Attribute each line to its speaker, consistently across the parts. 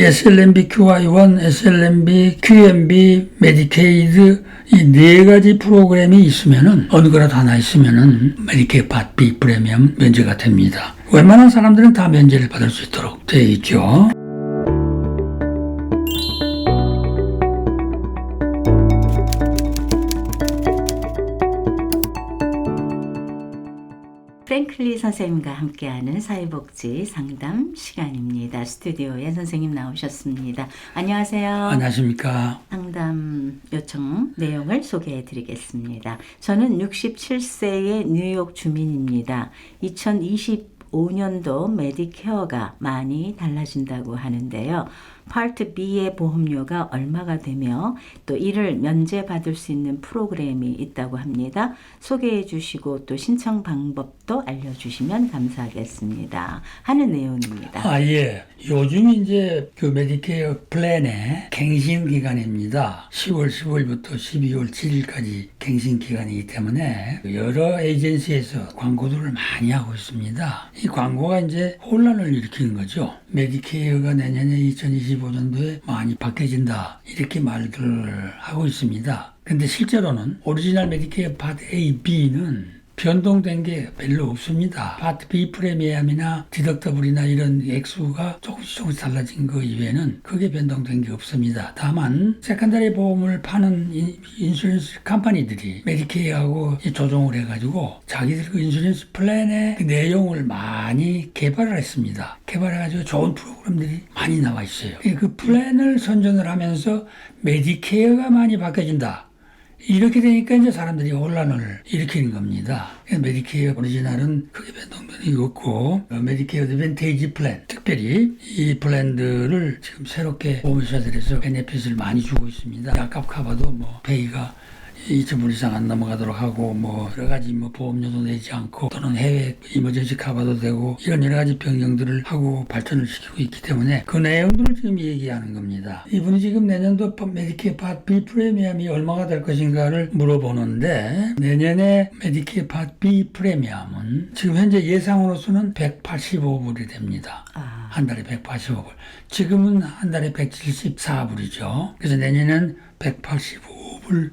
Speaker 1: 이 SLMB QI1, SLMB, QMB, 메디케이드 이 네 가지 프로그램이 있으면은 어느 거라도 하나 있으면은 메디케이 팟 B 프리미엄 면제가 됩니다. 웬만한 사람들은 다 면제를 받을 수 있도록 되어 있죠.
Speaker 2: 선생님과 함께하는 사회복지 상담 시간입니다. 스튜디오에 선생님 나오셨습니다. 안녕하세요.
Speaker 1: 안녕하십니까.
Speaker 2: 상담 요청 내용을 소개해 드리겠습니다. 저는 67세의 뉴욕 주민입니다. 2025년도 메디케어가 많이 달라진다고 하는데요. 파트 B의 보험료가 얼마가 되며 또 이를 면제받을 수 있는 프로그램이 있다고 합니다. 소개해 주시고 또 신청 방법도 알려주시면 감사하겠습니다. 하는 내용입니다.
Speaker 1: 아, 예. 요즘 이제 그 메디케어 플랜의 갱신 기간입니다. 10월 15일부터 12월 7일까지 갱신 기간이기 때문에 여러 에이전시에서 광고들을 많이 하고 있습니다. 이 광고가 이제 혼란을 일으키는 거죠. 메디케어가 내년에 2025년도에 많이 바뀌어진다. 이렇게 말들을 하고 있습니다. 근데 실제로는 오리지널 메디케어 파트 A, B는 변동된 게 별로 없습니다. 파트 B 프리미엄이나 디덕터블이나 이런 액수가 조금씩 조금씩 달라진 거 이외에는 크게 변동된 게 없습니다. 다만 세컨다리 보험을 파는 인, 인슈런스 컴퍼니들이 메디케이하고 조정을 해가지고 자기들 그 인슈런스 플랜의 그 내용을 많이 개발을 했습니다. 개발해가지고 좋은 프로그램들이 많이 나와 있어요. 그 플랜을 선전을 하면서 메디케어가 많이 바뀌어진다. 이렇게 되니까 이제 사람들이 혼란을 일으키는 겁니다. 메디케어 오리지널은 크게 변동된 게 없고 어, 메디케어 어드밴테이지 플랜 특별히 이 플랜들을 지금 새롭게 보험회사들에서 베네핏을 많이 주고 있습니다. 약값 커버도 뭐 페이가 2,000불 이상 안 넘어가도록 하고 뭐 여러 가지 뭐 보험료도 내지 않고 또는 해외 이머전시 커버도 되고 이런 여러 가지 변경들을 하고 발전을 시키고 있기 때문에 그 내용들을 지금 얘기하는 겁니다. 이분이 지금 내년도 메디케어 팟 B 프리미엄이 얼마가 될 것인가를 물어보는데 내년에 메디케어 팟 B 프리미엄은 지금 현재 예상으로서는 185불이 됩니다.
Speaker 2: 아,
Speaker 1: 한 달에 185불. 지금은 한 달에 174불이죠. 그래서 내년엔 185불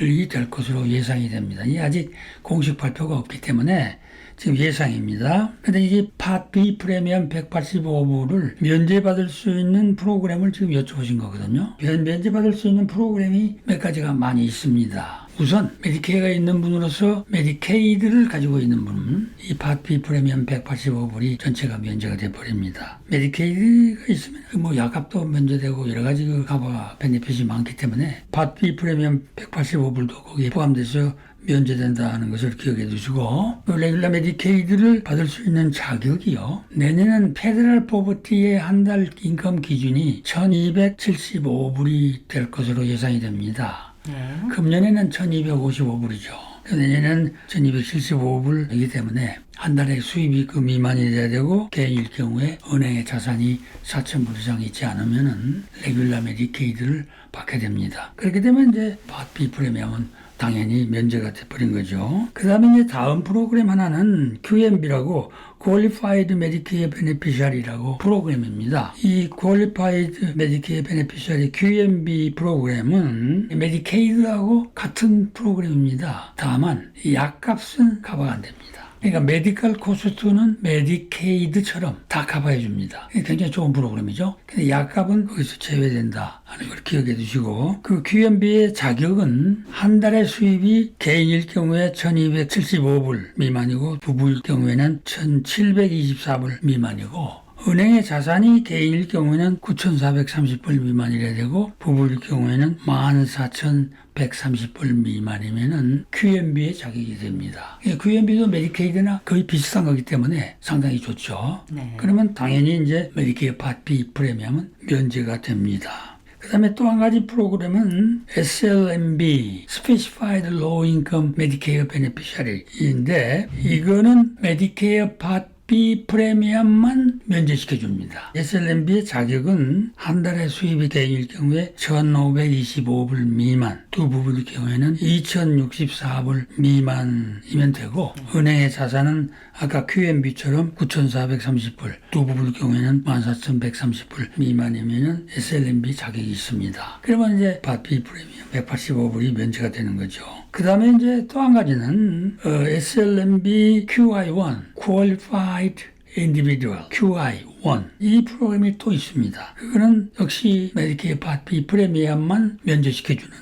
Speaker 1: 이될 것으로 예상이 됩니다. 이 아직 공식 발표가 없기 때문에 지금 예상입니다. 근데 이게 팟 B 프리미엄 185불을 면제받을 수 있는 프로그램을 지금 여쭤보신 거거든요. 면- 면제받을 수 있는 프로그램이 몇 가지가 많이 있습니다. 우선 메디케이가 있는 분으로서 메디케이드를 가지고 있는 분은 이 파트 프리미엄 185불이 전체가 면제가 돼 버립니다. 메디케이드가 있으면 그뭐 약값도 면제되고 여러 가지 그 가바 베네핏이 많기 때문에 파트 프리미엄 185불도 거기에 포함돼서 면제된다는 것을 기억해 두시고 그 레귤라 메디케이드를 받을 수 있는 자격이요. 내년은 페더럴 포버티의 한 달 인컴 기준이 1275불이 될 것으로 예상이 됩니다.
Speaker 2: 네.
Speaker 1: 금년에는 1255불이죠. 내년에는 1275불이기 때문에 한 달에 수입이 그 미만이 돼야 되고 개인일 경우에 은행에 자산이 4천불 이상 있지 않으면 은 레귤라 메디케이드를 받게 됩니다. 그렇게 되면 이제 팟비 프리미엄은 당연히 면제가 돼버린 거죠. 그 다음에 이제 다음 프로그램 하나는 QMB라고 Qualified Medicare Beneficiary라고 프로그램입니다. 이 Qualified Medicare Beneficiary QMB 프로그램은 메디케이드하고 같은 프로그램입니다. 다만 이 약값은 커버가 안 됩니다. 그러니까 메디컬 코스트는 메디케이드처럼 다 커버해 줍니다. 굉장히 좋은 프로그램이죠. 근데 약값은 거기서 제외된다 하는 걸 기억해 두시고 그 QMB의 자격은 한 달의 수입이 개인일 경우에 1275불 미만이고 부부일 경우에는 1724불 미만이고 은행의 자산이 개인일 경우에는 9,430불 미만이라 되고 부부일 경우에는 14,130불 미만이면은 QMB의 자격이 됩니다. QMB도 메디케이드나 거의 비슷한 거기 때문에 상당히 좋죠.
Speaker 2: 네.
Speaker 1: 그러면 당연히 이제 메디케어 파 B 프리미엄은 면제가 됩니다. 그 다음에 또 한 가지 프로그램은 SLMB, Specified Low Income Medicare Beneficiary인데 이거는 메디케어 파 B 프리미엄만 면제시켜 줍니다. SLMB의 자격은 한 달에 수입이 개인일 경우에 1,525불 미만 두 부부의 경우에는 2,064불 미만이면 되고 은행의 자산은 아까 QMB처럼 9,430불 두 부부의 경우에는 14,130불 미만이면 SLMB 자격이 있습니다. 그러면 이제 밭비 프리미엄 185불이 면제가 되는 거죠. 그 다음에 이제 또 한 가지는 어, SLMB QI1 Qualified Individual QI1 이 프로그램이 또 있습니다. 그거는 역시 메디케이 파트 프리미엄만 면제시켜 주는데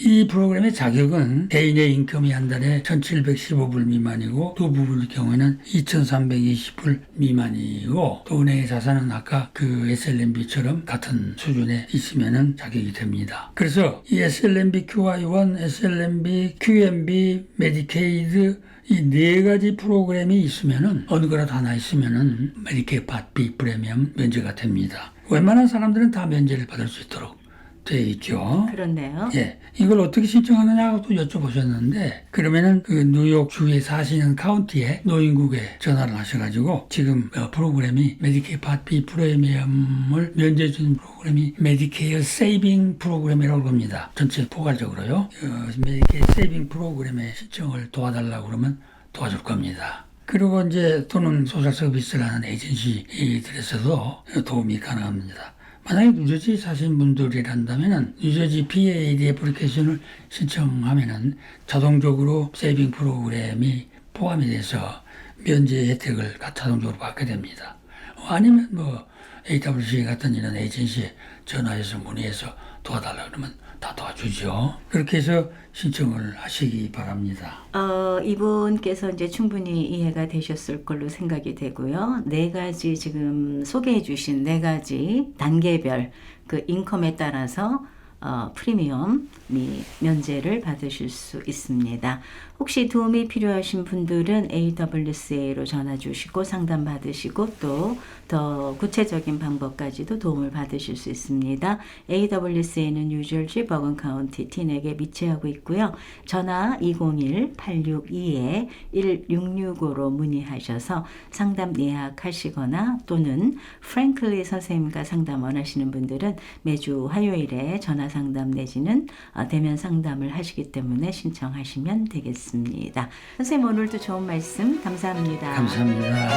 Speaker 1: 이 프로그램의 자격은 개인의 인컴이 한 달에 1,715불 미만이고 두 부부의 경우에는 2,320불 미만이고 또 은행의 자산은 아까 그 SLMB처럼 같은 수준에 있으면은 자격이 됩니다. 그래서 이 SLMB QI1, SLMB, QMB, 메디케이드 이 네 가지 프로그램이 있으면은 어느 거라도 하나 있으면은 메디케이 파트 프리미엄 면제가 됩니다. 웬만한 사람들은 다 면제를 받을 수 있도록 되어 있죠.
Speaker 2: 그렇네요.
Speaker 1: 예, 이걸 어떻게 신청하느냐고 또 여쭤보셨는데 그러면은 그 뉴욕 주에 사시는 카운티에 노인국에 전화를 하셔가지고 지금 어, 프로그램이 메디케이 파트 B 프리미엄을 면제 주는 프로그램이 메디케어 세이빙 프로그램이라고 합니다. 전체 포괄적으로요. 어, 메디케이 세이빙 프로그램에 신청을 도와달라고 그러면 도와줄 겁니다. 그리고 이제 또는 소셜 서비스를 하는 에이전시들에서도 도움이 가능합니다. 만약에 뉴저지 사신 분들이란다면은 뉴저지 PAD 애플리케이션을 신청하면은 자동적으로 세이빙 프로그램이 포함이 돼서 면제 혜택을 자동적으로 받게 됩니다. 아니면 뭐 AWC 같은 이런 에이전시에 전화해서 문의해서 도와달라 그러면 다 도와주죠. 그렇게 해서 신청을 하시기 바랍니다.
Speaker 2: 어, 이분께서 이제 충분히 이해가 되셨을 걸로 생각이 되고요. 네 가지 지금 소개해 주신 네 가지 단계별 그 인컴에 따라서 어, 프리미엄이 면제를 받으실 수 있습니다. 혹시 도움이 필요하신 분들은 AWCA로 전화 주시고 상담 받으시고 또 더 구체적인 방법까지도 도움을 받으실 수 있습니다. AWCA는 뉴저지 버건 카운티 티넥에 위치하고 있고요. 전화 201-862-1665로 문의하셔서 상담 예약하시거나 또는 프랭클리 선생님과 상담 원하시는 분들은 매주 화요일에 전화 상담 내지는 어, 대면 상담을 하시기 때문에 신청하시면 되겠습니다. 선생님 오늘도 좋은 말씀 감사합니다.
Speaker 1: 감사합니다.